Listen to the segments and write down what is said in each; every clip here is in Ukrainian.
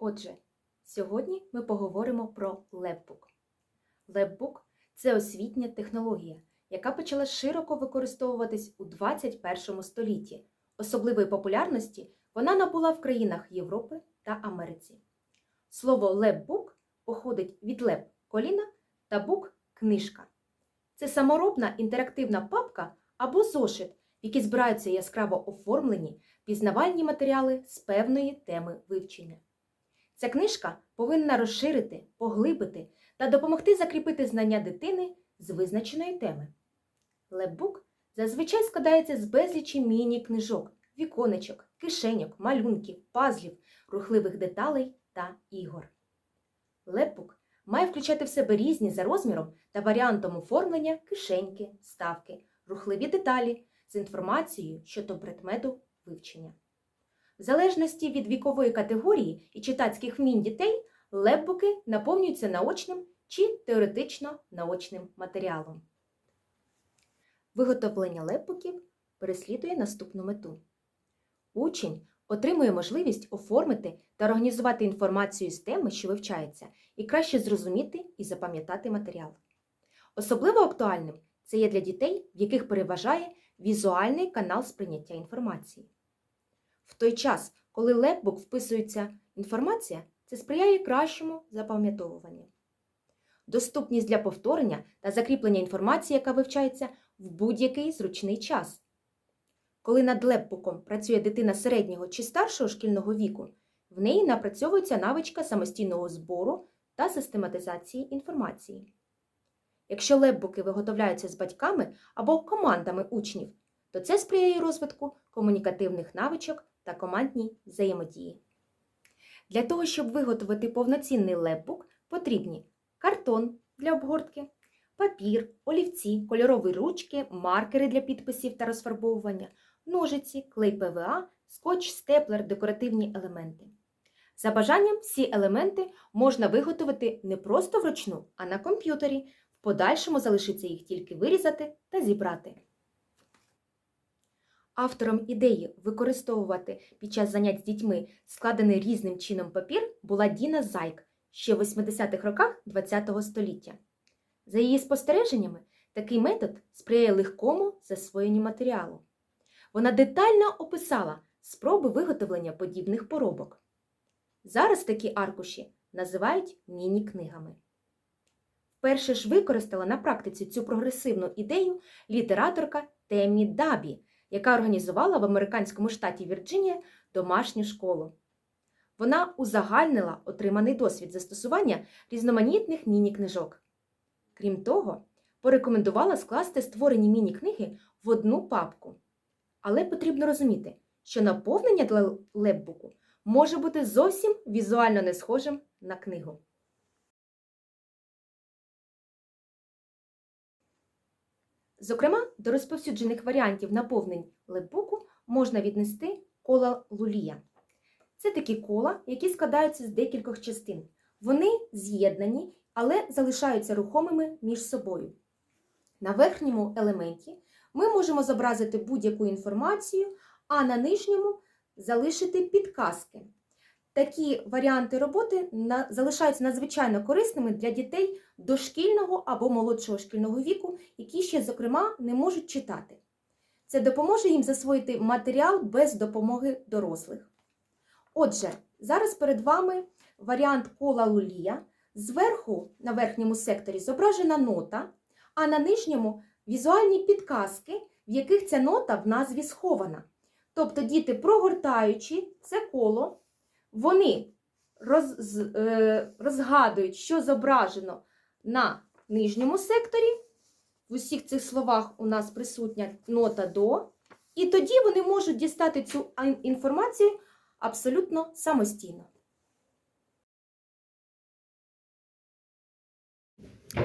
Отже, сьогодні ми поговоримо про лепбук. Лепбук це освітня технологія, яка почала широко використовуватись у 21 столітті. Особливої популярності вона набула в країнах Європи та Америці. Слово лепбук походить від леп коліна та бук книжка. Це саморобна інтерактивна папка або зошит, в якій збираються яскраво оформлені пізнавальні матеріали з певної теми вивчення. Ця книжка повинна розширити, поглибити та допомогти закріпити знання дитини з визначеної теми. Лепбук зазвичай складається з безлічі міні-книжок, віконечок, кишеньок, малюнків, пазлів, рухливих деталей та ігор. Лепбук має включати в себе різні за розміром та варіантом оформлення кишеньки, ставки, рухливі деталі з інформацією щодо предмету вивчення. В залежності від вікової категорії і читацьких вмінь дітей, лепбуки наповнюються наочним чи теоретично наочним матеріалом. Виготовлення лепбуків переслідує наступну мету. Учень отримує можливість оформити та організувати інформацію з теми, що вивчається, і краще зрозуміти і запам'ятати матеріал. Особливо актуальним це є для дітей, в яких переважає візуальний канал сприйняття інформації. В той час, коли лепбук вписується інформація, це сприяє кращому запам'ятовуванню. Доступність для повторення та закріплення інформації, яка вивчається в будь-який зручний час. Коли над лепбуком працює дитина середнього чи старшого шкільного віку, в неї напрацьовується навичка самостійного збору та систематизації інформації. Якщо лепбуки виготовляються з батьками або командами учнів, то це сприяє розвитку комунікативних навичок та командній взаємодії. Для того, щоб виготовити повноцінний лепбук, потрібні картон для обгортки, папір, олівці, кольорові ручки, маркери для підписів та розфарбовування, ножиці, клей ПВА, скотч, степлер, декоративні елементи. За бажанням, всі елементи можна виготовити не просто вручну, а на комп'ютері. В подальшому залишиться їх тільки вирізати та зібрати. Автором ідеї використовувати під час занять з дітьми складений різним чином папір була Діна Зайк ще в 80-х роках ХХ століття. За її спостереженнями, такий метод сприяє легкому засвоєнню матеріалу. Вона детально описала спроби виготовлення подібних поробок. Зараз такі аркуші називають міні-книгами. Вперше ж використала на практиці цю прогресивну ідею літераторка Темі Дабі, яка організувала в американському штаті Вірджинія домашню школу. Вона узагальнила отриманий досвід застосування різноманітних міні-книжок. Крім того, порекомендувала скласти створені міні-книги в одну папку. Але потрібно розуміти, що наповнення для лепбуку може бути зовсім візуально не схожим на книгу. Зокрема, до розповсюджених варіантів наповнень лепбуку можна віднести кола лулія. Це такі кола, які складаються з декількох частин. Вони з'єднані, але залишаються рухомими між собою. На верхньому елементі ми можемо зобразити будь-яку інформацію, а на нижньому залишити підказки. Такі варіанти роботи залишаються надзвичайно корисними для дітей дошкільного або молодшого шкільного віку, які ще, зокрема, не можуть читати. Це допоможе їм засвоїти матеріал без допомоги дорослих. Отже, зараз перед вами варіант кола лулія. Зверху на верхньому секторі зображена нота, а на нижньому візуальні підказки, в яких ця нота в назві схована. Тобто діти, прогортаючи це коло, вони роз, е, розгадують, що зображено на нижньому секторі. В усіх цих словах у нас присутня нота до, і тоді вони можуть дістати цю інформацію абсолютно самостійно.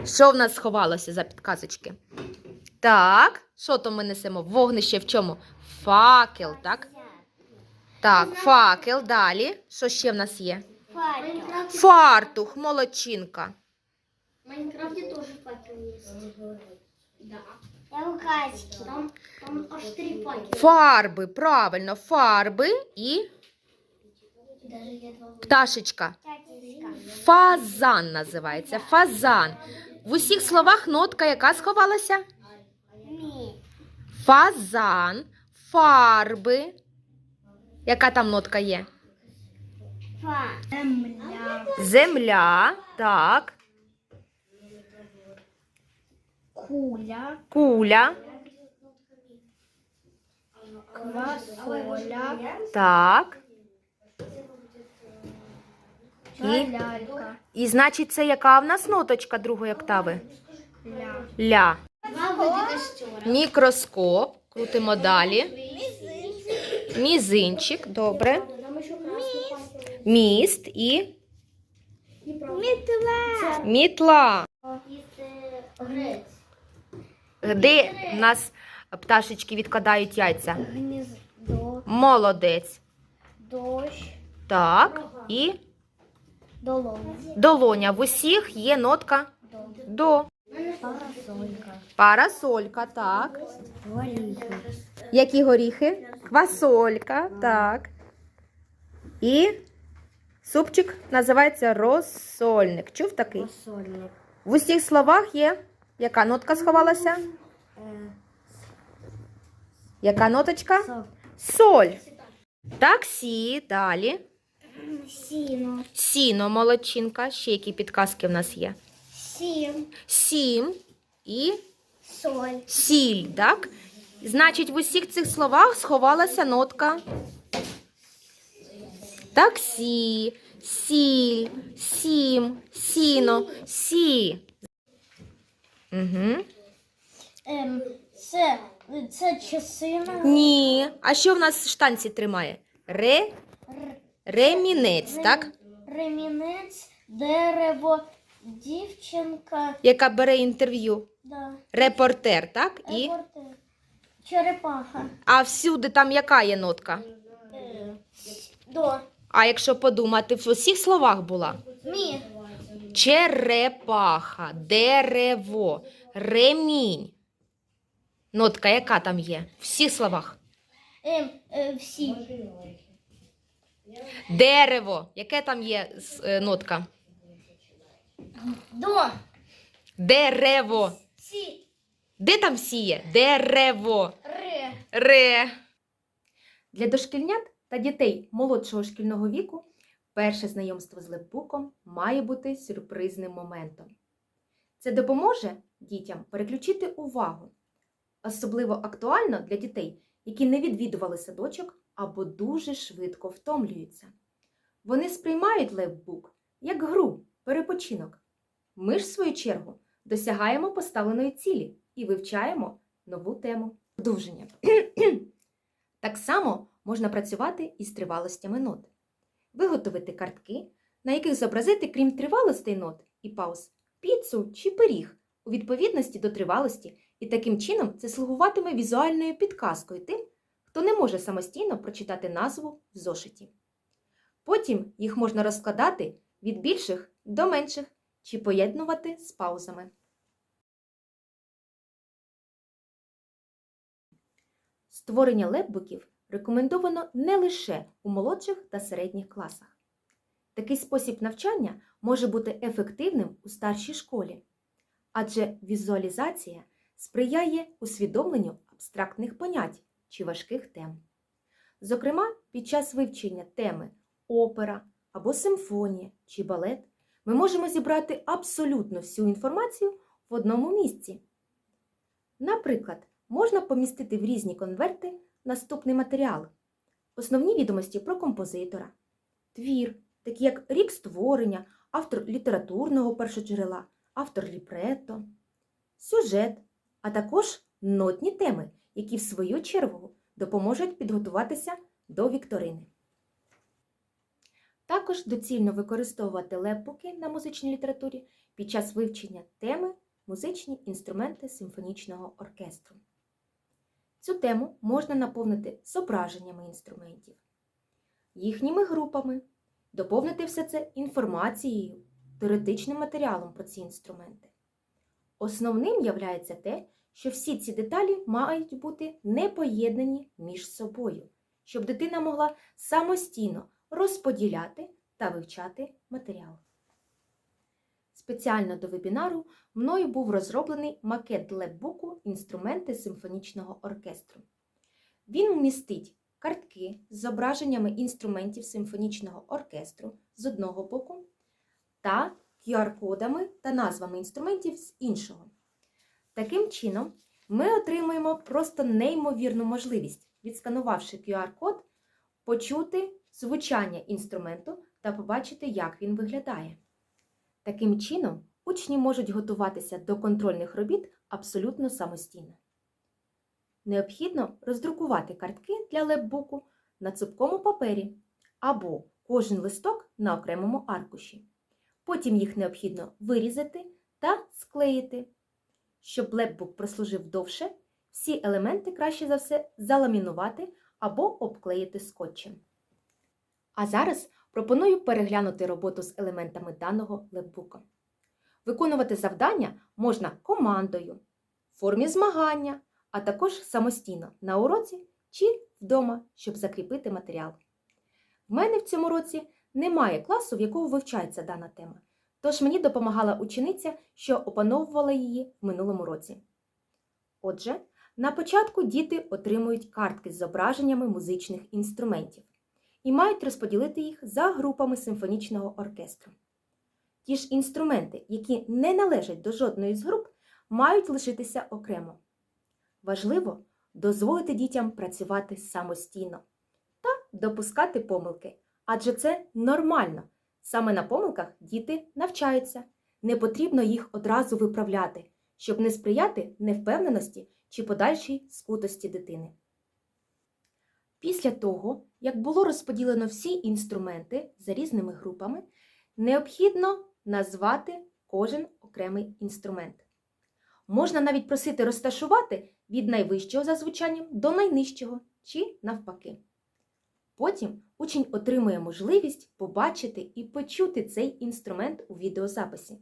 Що в нас сховалося за підказочки? Так, що то ми несемо? Вогнище в чому? Факел, так? Так, факел. Далі. Що ще в нас є? Факел. Фартух, молодчинка. В Майнкрафте тоже факел есть. Да. Я у Катьки. Там, там аж три факела. Фарби, правильно, фарби і Даже два Пташечка. Фазан називається. Фазан. В усіх словах нотка, яка сховалася? Фазан, фарби. Яка там нотка є? Фа. Земля. Земля, так, Куля. куля, Квасоля. так. І, Лялька. і значить, це яка в нас ноточка другої октави? Ля. Ля. Мікроскоп. Крутимо далі. Мізинчик, добре. Міст і Мітла. мітла. Де в нас пташечки відкладають яйця? Гніздо. Молодець. Дощ. Так. І Долоня. долоня. В усіх є нотка до. Парасолька. Парасолька, так. Горіхи. Які горіхи? Квасолька, так. І супчик називається розсольник. Чув такий? Посольник. В усіх словах є. Яка нотка сховалася? Яка ноточка? Соль. Таксі, далі. Сіно. Сіно, молодчинка. Ще які підказки в нас є? Сім. Сім і Соль. сіль, так? Значить, в усіх цих словах сховалася нотка. Таксі, сіль, сім, сіно, сі. Угу. Ем, це, це часина. Ні. А що в нас в штанці тримає? Ре, ремінець, так? Ремінець, дерево, дівчинка. Яка бере інтерв'ю. Да. Репортер, так? І... Репортер. Черепаха. А всюди там яка є нотка? Е, до. А якщо подумати, в усіх словах була? Мі. Черепаха, дерево, ремінь. Нотка, яка там є? В всіх словах. Ем, е, всі. Дерево. Яке там є с- е, нотка? До. Дерево. Сі. Де там всі є? Дерево. Ре. Ре. Для дошкільнят та дітей молодшого шкільного віку перше знайомство з лепбуком має бути сюрпризним моментом. Це допоможе дітям переключити увагу. Особливо актуально для дітей, які не відвідували садочок або дуже швидко втомлюються. Вони сприймають лепбук як гру, перепочинок. Ми ж, в свою чергу, досягаємо поставленої цілі і вивчаємо нову тему. Продовження. Так само можна працювати із тривалостями нот. Виготовити картки, на яких зобразити, крім тривалостей нот і пауз, піцу чи пиріг у відповідності до тривалості, і таким чином це слугуватиме візуальною підказкою тим, хто не може самостійно прочитати назву в зошиті. Потім їх можна розкладати від більших до менших чи поєднувати з паузами. Створення лепбуків рекомендовано не лише у молодших та середніх класах. Такий спосіб навчання може бути ефективним у старшій школі, адже візуалізація сприяє усвідомленню абстрактних понять чи важких тем. Зокрема, під час вивчення теми опера або симфонія чи балет ми можемо зібрати абсолютно всю інформацію в одному місці. Наприклад, можна помістити в різні конверти наступний матеріал: основні відомості про композитора, твір, такі як рік створення, автор літературного першоджерела, автор ліпретто, сюжет, а також нотні теми, які в свою чергу допоможуть підготуватися до вікторини. Також доцільно використовувати лепбуки на музичній літературі під час вивчення теми музичні інструменти симфонічного оркестру. Цю тему можна наповнити зображеннями інструментів, їхніми групами, доповнити все це інформацією, теоретичним матеріалом про ці інструменти. Основним являється те, що всі ці деталі мають бути не поєднані між собою, щоб дитина могла самостійно розподіляти та вивчати матеріал. Спеціально до вебінару мною був розроблений макет лепбуку інструменти симфонічного оркестру. Він вмістить картки з зображеннями інструментів симфонічного оркестру з одного боку та QR-кодами та назвами інструментів з іншого. Таким чином, ми отримуємо просто неймовірну можливість, відсканувавши QR-код, почути звучання інструменту та побачити, як він виглядає. Таким чином, учні можуть готуватися до контрольних робіт абсолютно самостійно. Необхідно роздрукувати картки для лепбуку на цупкому папері або кожен листок на окремому аркуші. Потім їх необхідно вирізати та склеїти. Щоб лепбук прослужив довше, всі елементи краще за все заламінувати або обклеїти скотчем. А зараз пропоную переглянути роботу з елементами даного лепбука. Виконувати завдання можна командою, в формі змагання, а також самостійно на уроці чи вдома, щоб закріпити матеріал. В мене в цьому році немає класу, в якого вивчається дана тема, тож мені допомагала учениця, що опановувала її в минулому році. Отже, на початку діти отримують картки з зображеннями музичних інструментів і мають розподілити їх за групами симфонічного оркестру. Ті ж інструменти, які не належать до жодної з груп, мають лишитися окремо. Важливо дозволити дітям працювати самостійно та допускати помилки, адже це нормально. Саме на помилках діти навчаються. Не потрібно їх одразу виправляти, щоб не сприяти невпевненості чи подальшій скутості дитини. Після того, як було розподілено всі інструменти за різними групами, необхідно назвати кожен окремий інструмент. Можна навіть просити розташувати від найвищого за звучанням до найнижчого чи навпаки. Потім учень отримує можливість побачити і почути цей інструмент у відеозаписі.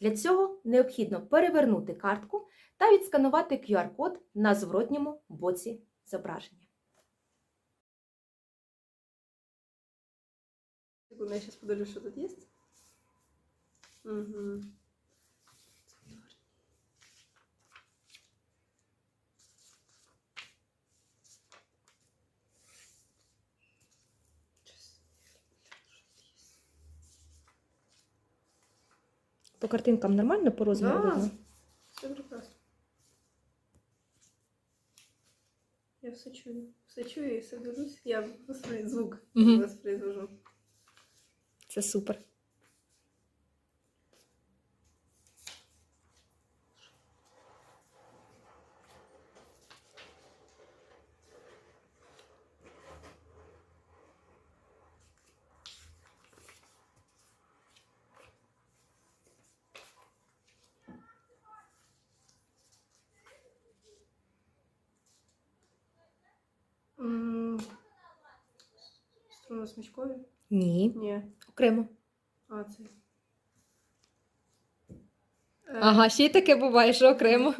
Для цього необхідно перевернути картку та відсканувати QR-код на зворотньому боці зображення. Секунду, я сейчас подивлюсь, что тут есть. Угу. По картинкам нормально по розміру Да. видно? Все прекрасно. Я все чую. Все чую и все дивлюсь. Я звук воспроизвожу. Це супер. Струнно-смичкові? Ні, Ні. окремо. А, це. Е, Ага, ще й таке буває, що окремо.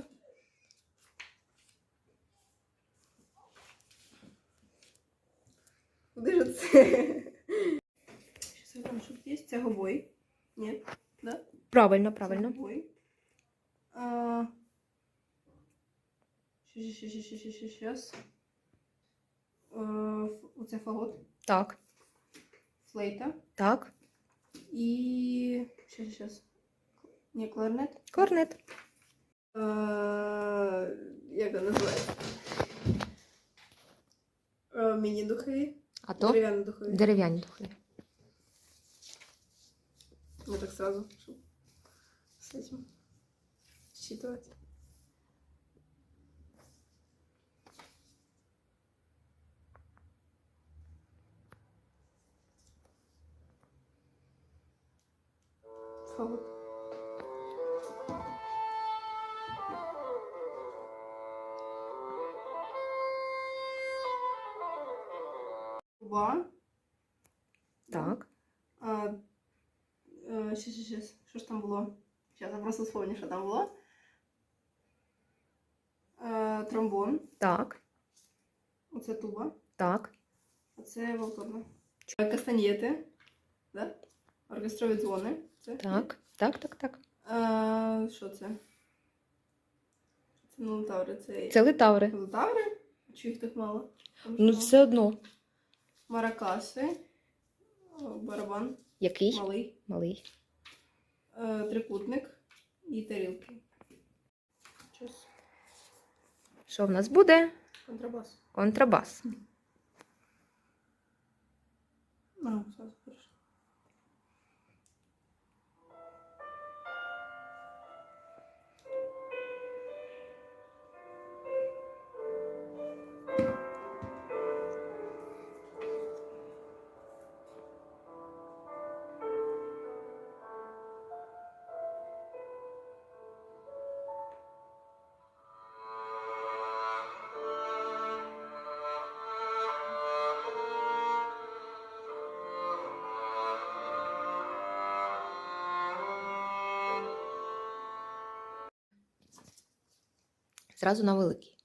Куди ж це? Щас я там, що є. Це гобой. Ні. Да? Правильно, Це правильно. гобой. А... Щас. Е, Оце фагот. Так, Флейта. так. І... Щас, щас, щас. Ні, кларнет. Корнет. Е, Як це називається? Е, Міні-духи. А то Дерев'яні духи. дерев'яні духи. Ну так сразу, чтобы с этим считывать. Фагот. Труба. Так. А, е, щас, щас, щас. Що ж там було? Зараз я просто вспомню, що там було. Е, тромбон. Так, Оце туба. так. Оце валторна. Кастаньєти. Да? Оркестрові дзвони. Це? Так, так, так, так. А, що це? Це не лутаври, це. Це литаври. Лутаври? Чи їх так мало? Там Ну, що? все одно. Маракаси. О, Барабан. Який? Малий. Малий. Е, Трикутник і тарілки. Щось. Що в нас буде? Контрабас. Контрабас. А, хорошо. Зразу на великий.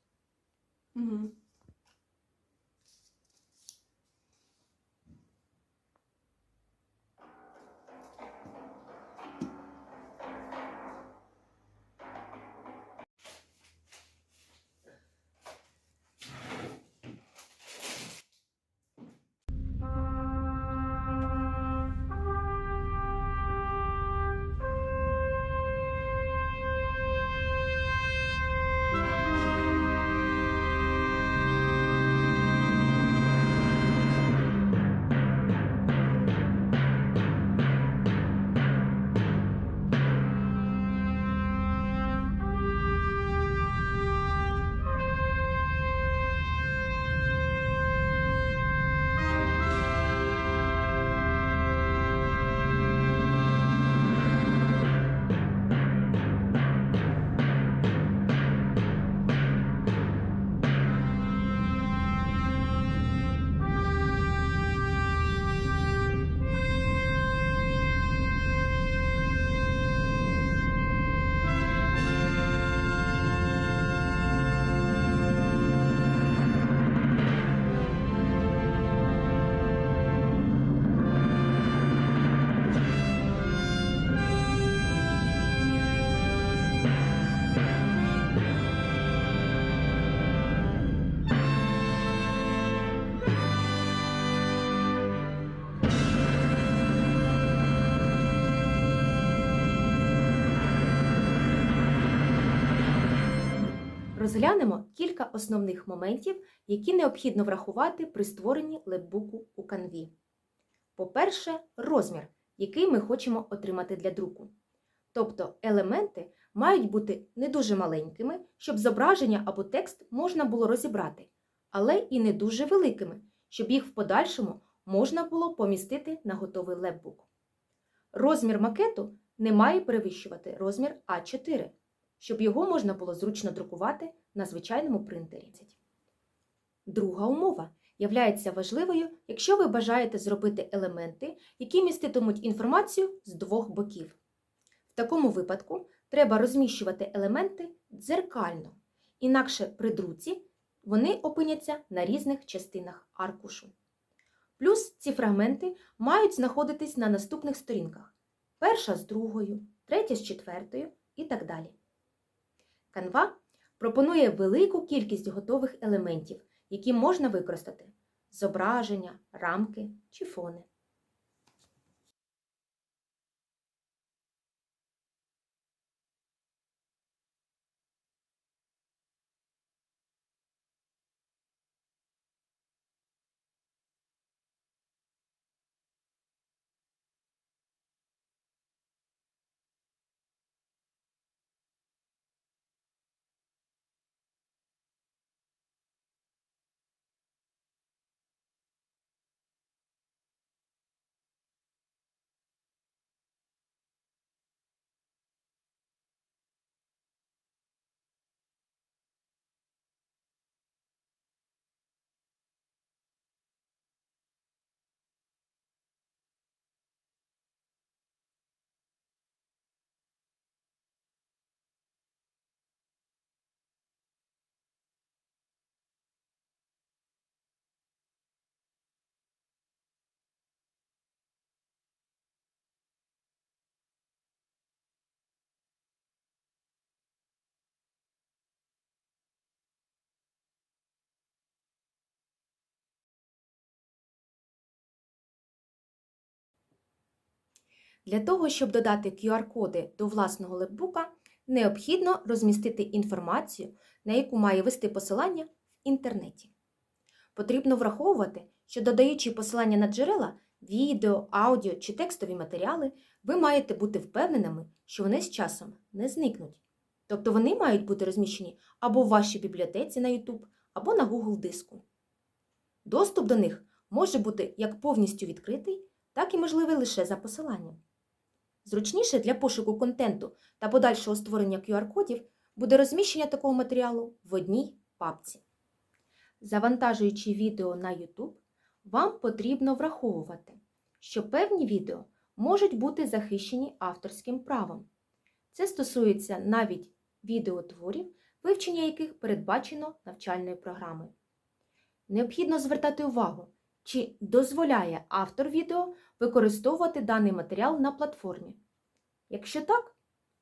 Розглянемо кілька основних моментів, які необхідно врахувати при створенні лепбуку у канві. По-перше, розмір, який ми хочемо отримати для друку. Тобто елементи мають бути не дуже маленькими, щоб зображення або текст можна було розібрати, але і не дуже великими, щоб їх в подальшому можна було помістити на готовий лепбук. Розмір макету не має перевищувати розмір А4 щоб його можна було зручно друкувати на звичайному принтері. Друга умова являється важливою, якщо ви бажаєте зробити елементи, які міститимуть інформацію з двох боків. В такому випадку треба розміщувати елементи дзеркально, інакше при друці вони опиняться на різних частинах аркушу. Плюс ці фрагменти мають знаходитись на наступних сторінках: перша з другою, третя з четвертою і так далі. Canva пропонує велику кількість готових елементів, які можна використати зображення, рамки чи фони. Для того, щоб додати QR-коди до власного лепбука, необхідно розмістити інформацію, на яку має вести посилання в інтернеті. Потрібно враховувати, що додаючи посилання на джерела, відео, аудіо чи текстові матеріали, ви маєте бути впевненими, що вони з часом не зникнуть. Тобто вони мають бути розміщені або в вашій бібліотеці на YouTube, або на Google диску. Доступ до них може бути як повністю відкритий, так і можливий лише за посиланням. Зручніше для пошуку контенту та подальшого створення QR-кодів буде розміщення такого матеріалу в одній папці. Завантажуючи відео на YouTube, вам потрібно враховувати, що певні відео можуть бути захищені авторським правом. Це стосується навіть відеотворів, вивчення яких передбачено навчальною програмою. Необхідно звертати увагу, чи дозволяє автор відео використовувати даний матеріал на платформі. Якщо так,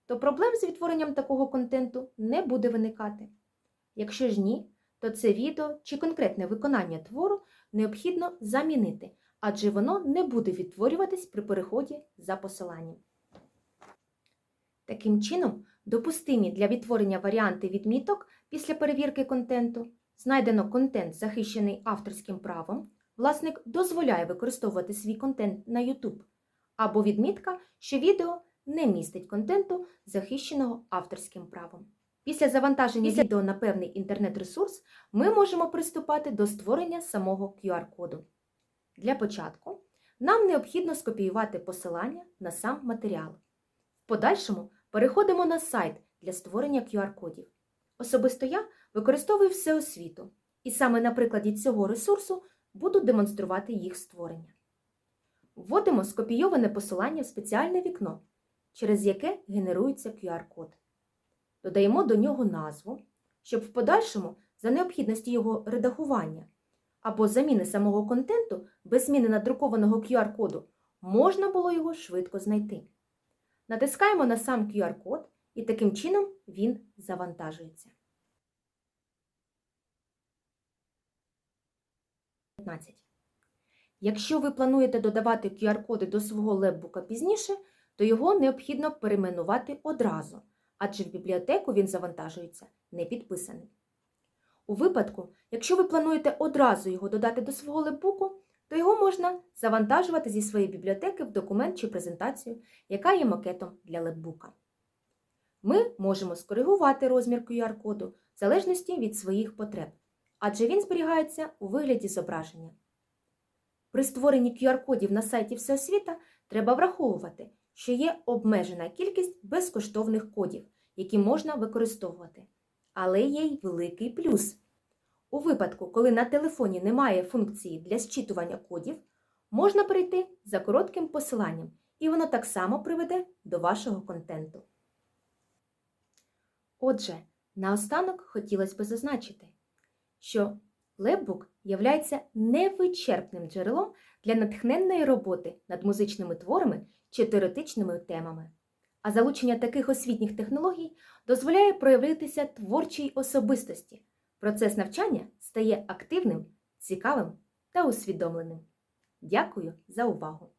то проблем з відтворенням такого контенту не буде виникати. Якщо ж ні, то це відео чи конкретне виконання твору необхідно замінити, адже воно не буде відтворюватись при переході за посиланням. Таким чином, допустимі для відтворення варіанти відміток після перевірки контенту, знайдено контент, захищений авторським правом, власник дозволяє використовувати свій контент на YouTube, або відмітка, що відео не містить контенту, захищеного авторським правом. Після завантаження відео на певний інтернет-ресурс ми можемо приступати до створення самого QR-коду. Для початку нам необхідно скопіювати посилання на сам матеріал. В подальшому переходимо на сайт для створення QR-кодів. Особисто я використовую всеосвіту, і саме на прикладі цього ресурсу буду демонструвати їх створення. Вводимо скопійоване посилання в спеціальне вікно, через яке генерується QR-код. Додаємо до нього назву, щоб в подальшому за необхідності його редагування або заміни самого контенту без зміни надрукованого QR-коду можна було його швидко знайти. Натискаємо на сам QR-код і таким чином він завантажується. 15. Якщо ви плануєте додавати QR-коди до свого лепбука пізніше, то його необхідно перейменувати одразу, адже в бібліотеку він завантажується не підписаний. У випадку, якщо ви плануєте одразу його додати до свого лепбуку, то його можна завантажувати зі своєї бібліотеки в документ чи презентацію, яка є макетом для лепбука. Ми можемо скоригувати розмір QR-коду в залежності від своїх потреб, адже він зберігається у вигляді зображення. При створенні QR-кодів на сайті Всеосвіта треба враховувати, що є обмежена кількість безкоштовних кодів, які можна використовувати. Але є й великий плюс. У випадку, коли на телефоні немає функції для зчитування кодів, можна перейти за коротким посиланням, і воно так само приведе до вашого контенту. Отже, наостанок хотілося б зазначити, що лепбук являється невичерпним джерелом для натхненної роботи над музичними творами чи теоретичними темами. А залучення таких освітніх технологій дозволяє проявитися творчій особистості. Процес навчання стає активним, цікавим та усвідомленим. Дякую за увагу!